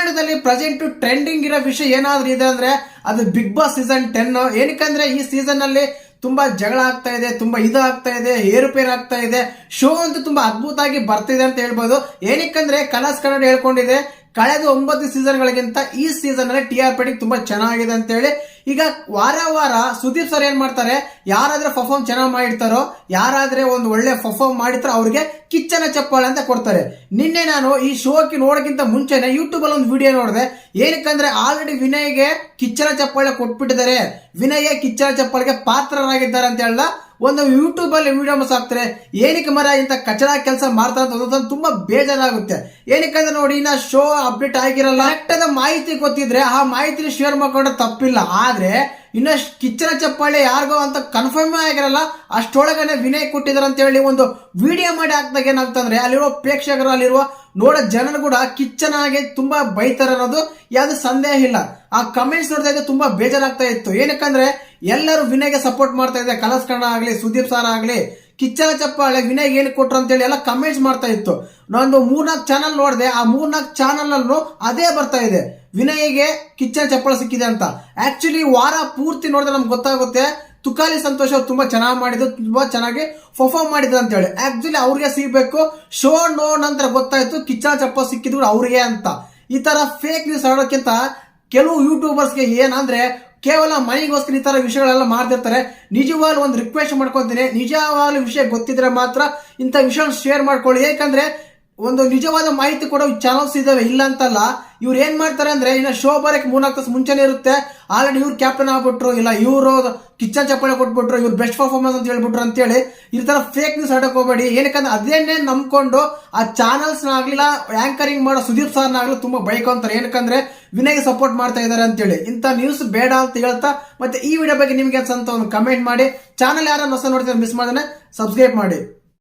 ಕರ್ನಾಟಕದಲ್ಲಿ present trending ಇರೋ ವಿಷಯ ಏನಾದ್ರೂ ಇದೆ ಅಂದ್ರೆ ಅದು ಬಿಗ್ ಬಾಸ್ ಸೀಸನ್ ಟೆನ್ ಏನಕ್ಕಂದ್ರೆ ಈ ಸೀಸನ್ ಅಲ್ಲಿ ತುಂಬಾ ಜಗಳ ಆಗ್ತಾ ಇದೆ, ತುಂಬಾ ಇದು ಆಗ್ತಾ ಇದೆ, ಏರುಪೇರು ಆಗ್ತಾ ಇದೆ. ಶೋ ಅಂತೂ ತುಂಬಾ ಅದ್ಭುತ ಆಗಿ ಬರ್ತಿದೆ ಅಂತ ಹೇಳ್ಬೋದು. ಏನಕ್ಕಂದ್ರೆ ಕಲಾಸ್ ಕನ್ನಡ ಹೇಳ್ಕೊಂಡಿದೆ ಕಳೆದ ಒಂಬತ್ತು ಸೀಸನ್ಗಳಿಗಿಂತ ಈ ಸೀಸನ್ ಅಲ್ಲಿ ಟಿ ಆರ್ ಪಿ ತುಂಬಾ ಚೆನ್ನಾಗಿದೆ ಅಂತ ಹೇಳಿ ಈಗ ವಾರ ವಾರ ಸುದೀಪ್ ಸರ್ ಏನ್ ಮಾಡ್ತಾರೆ? ಯಾರಾದ್ರೆ ಪರ್ಫಾರ್ಮ್ ಚೆನ್ನಾಗಿ ಮಾಡಿರ್ತಾರೋ, ಯಾರಾದ್ರೆ ಒಂದು ಒಳ್ಳೆ ಪರ್ಫಾರ್ಮ್ ಮಾಡಿರ್ತಾರೋ ಅವ್ರಿಗೆ ಕಿಚ್ಚನ ಚಪ್ಪಾಳೆ ಅಂತ ಕೊಡ್ತಾರೆ. ನಿನ್ನೆ ನಾನು ಈ ಶೋಕ್ಕೆ ನೋಡೋಕ್ಕಿಂತ ಮುಂಚೆನೆ ಯೂಟ್ಯೂಬ್ ಅಲ್ಲಿ ಒಂದು ವಿಡಿಯೋ ನೋಡಿದೆ. ಏನಕ್ಕಂದ್ರೆ ಆಲ್ರೆಡಿ ವಿನಯ್ಗೆ ಕಿಚ್ಚನ ಚಪ್ಪಾಳೆ ಕೊಟ್ಬಿಟ್ಟಿದ್ದಾರೆ. ವಿನಯ್ ಕಿಚ್ಚನ ಚಪ್ಪಾಳಿಗೆ ಪಾತ್ರರಾಗಿದ್ದಾರೆ ಅಂತ ಹೇಳ್ದ. ಒಂದು ಯೂಟ್ಯೂಬ್ ಅಲ್ಲಿ ವಿಡಿಯೋ ಹಾಕ್ತಾರೆ ಏನಕ್ಕೆ ಮರ ಇಂಥ ಕಚಡ ಕೆಲಸ ಮಾಡ್ತಾರೆ ಅಂತ ತುಂಬಾ ಬೇಜಾರಾಗುತ್ತೆ. ಏನಕ್ಕಂದ್ರೆ ನೋಡಿ, ಇನ್ನ ಶೋ ಅಪ್ಡೇಟ್ ಆಗಿರಲ್ಲ. ಕರೆಕ್ಟ್ ಮಾಹಿತಿ ಗೊತ್ತಿದ್ರೆ ಆ ಮಾಹಿತಿ ಶೇರ್ ಮಾಡ್ಕೊಂಡ್ರೆ ತಪ್ಪಿಲ್ಲ. ಆದ್ರೆ ಇನ್ನ ಕಿಚ್ಚನ ಚಪ್ಪಾಳೆ ಯಾರಿಗೋ ಅಂತ ಕನ್ಫರ್ಮ್ ಆಗಿರಲ್ಲ, ಅಷ್ಟೊಳಗನೆ ವಿನಯ್ ಕೊಟ್ಟಿದ್ದಾರೆ ಅಂತ ಹೇಳಿ ಒಂದು ವಿಡಿಯೋ ಮಾಡಿ ಹಾಕ್ದಾಗ ಏನಾಗ್ತಂದ್ರೆ ಅಲ್ಲಿರುವ ಪ್ರೇಕ್ಷಕರು, ಅಲ್ಲಿರುವ ನೋಡೋ ಜನರು ಕೂಡ ಕಿಚ್ಚನಾಗೆ ತುಂಬಾ ಬೈತಾರೆ ಅನ್ನೋದು ಯಾವ್ದು ಸಂದೇಹ ಇಲ್ಲ. ಆ ಕಮೆಂಟ್ಸ್ ನೋಡಿದಾಗ ತುಂಬಾ ಬೇಜಾರಾಗ್ತಾ ಇತ್ತು. ಏನಕ್ಕಂದ್ರೆ, ಎಲ್ಲರೂ ವಿನಯ್ಗೆ ಸಪೋರ್ಟ್ ಮಾಡ್ತಾ ಇದ್ದಾರೆ ಕಲರ್ಸ್ ಕನ್ನಡ ಆಗ್ಲಿ, ಸುದೀಪ್ ಸಾರ ಆಗ್ಲಿ, ಕಿಚ್ಚನ ಚಪ್ಪಾಳೆ ವಿನಯ್ ಏನು ಕೊಟ್ರು ಅಂತೇಳಿ ಎಲ್ಲ ಕಮೆಂಟ್ಸ್ ಮಾಡ್ತಾ ಇತ್ತು. ನಾನು ಮೂರ್ನಾಲ್ಕು ಚಾನಲ್ ನೋಡಿದೆ, ಆ ಮೂರ್ನಾಲ್ಕು ಚಾನಲ್ ಅಲ್ಲೂ ಅದೇ ಬರ್ತಾ ಇದೆ. ವಿನಯ್ಗೆ ಕಿಚ್ಚನ ಚಪ್ಪಳ ಸಿಕ್ಕಿದೆ ಅಂತ. ಆಕ್ಚುಲಿ ವಾರ ಪೂರ್ತಿ ನೋಡಿದ್ರೆ ನಮ್ಗೆ ಗೊತ್ತಾಗುತ್ತೆ. ತುಕಾಲಿ ಸಂತೋಷ್ ಅವ್ರು ತುಂಬಾ ಚೆನ್ನಾಗಿ ಮಾಡಿದ್ರು, ತುಂಬಾ ಚೆನ್ನಾಗಿ ಪರ್ಫಾರ್ಮ್ ಮಾಡಿದ್ರು ಅಂತ ಹೇಳಿ. ಆಕ್ಚುಲಿ ಅವ್ರಿಗೆ ಸಿಗ್ಬೇಕು. ಶೋ ನೋ ನಂತರ ಗೊತ್ತಾಯ್ತು, ಕಿಚ್ಚನ ಚಪ್ಪಳ ಸಿಕ್ಕಿದ್ರು ಅವ್ರಿಗೆ ಅಂತ. ಈ ತರ ಫೇಕ್ ನ್ಯೂಸ್ ಹರಡೋಕ್ಕಿಂತ ಕೆಲವು ಯೂಟ್ಯೂಬರ್ಸ್ಗೆ ಏನಂದ್ರೆ, ಕೇವಲ ಮನೆಗೋಸ್ಕರ ಈ ತರ ವಿಷಯಗಳೆಲ್ಲ ಮಾಡ್ತಿರ್ತಾರೆ. ನಿಜವಾಗ್ಲೂ ಒಂದು ರಿಕ್ವೆಸ್ಟ್ ಮಾಡ್ಕೊತೀನಿ. ನಿಜವಾಗ್ಲೂ ವಿಷಯ ಗೊತ್ತಿದ್ರೆ ಮಾತ್ರ ಇಂಥ ವಿಷಯ ಶೇರ್ ಮಾಡ್ಕೊಳ್ಳಿ. ಯಾಕಂದ್ರೆ ಒಂದು ನಿಜವಾದ ಮಾಹಿತಿ ಕೊಡೋ ಚಾನಲ್ಸ್ ಇದಾವೆ. ಇಲ್ಲ ಅಂತಲ್ಲ, ಇವ್ರು ಏನ್ ಮಾಡ್ತಾರೆ ಅಂದ್ರೆ, ಇನ್ನ ಶೋ ಬರಕ್ಕೆ ಮೂರ್ನಾಲ್ಕು ತಾಸು ಮುಂಚೆನೇ ಇರುತ್ತೆ. ಆಲ್ರೆಡಿ ಇವ್ರು ಕ್ಯಾಪ್ಟನ್ ಆಗ್ಬಿಟ್ರು, ಇಲ್ಲ ಇವರು ಕಿಚನ್ ಚಪ್ಪಾಳೆ ಕೊಟ್ಬಿಟ್ರು, ಇವ್ರು ಬೆಸ್ಟ್ ಪರ್ಫಾರ್ಮೆನ್ಸ್ ಅಂತ ಹೇಳ್ಬಿಟ್ರು ಅಂತೇಳಿ, ಈ ತರ ಫೇಕ್ ನ್ಯೂಸ್ ಹರಡಕ್ ಹೋಗ್ಬೇಡಿ. ಏನಕ್ಕಂದ್ರೆ, ಅದೇನೇ ನಂಬ್ಕೊಂಡು ಆ ಚಾನಲ್ಸ್ ಆಗ್ಲಿಲ್ಲ ಆಂಕರಿಂಗ್ ಮಾಡೋ ಸುದೀಪ್ ಸರ್ನಾಗ್ಲಿ ತುಂಬಾ ಬೈಕೊಂತಾರೆ. ಏನಕ್ಕಂದ್ರೆ ವಿನಯ್ ಸಪೋರ್ಟ್ ಮಾಡ್ತಾ ಇದಾರೆ ಅಂತೇಳಿ. ಇಂಥ ನ್ಯೂಸ್ ಬೇಡ ಅಂತ ಹೇಳ್ತಾ, ಮತ್ತೆ ಈ ವಿಡಿಯೋ ಬಗ್ಗೆ ನಿಮ್ಗೆ ಅಂತ ಒಂದು ಕಮೆಂಟ್ ಮಾಡಿ. ಚಾನಲ್ ಯಾರು ಹೊಸ ನೋಡ್ತಾರೆ ಮಿಸ್ ಮಾಡಿದ್ರೆ ಸಬ್ಸ್ಕ್ರೈಬ್ ಮಾಡಿ.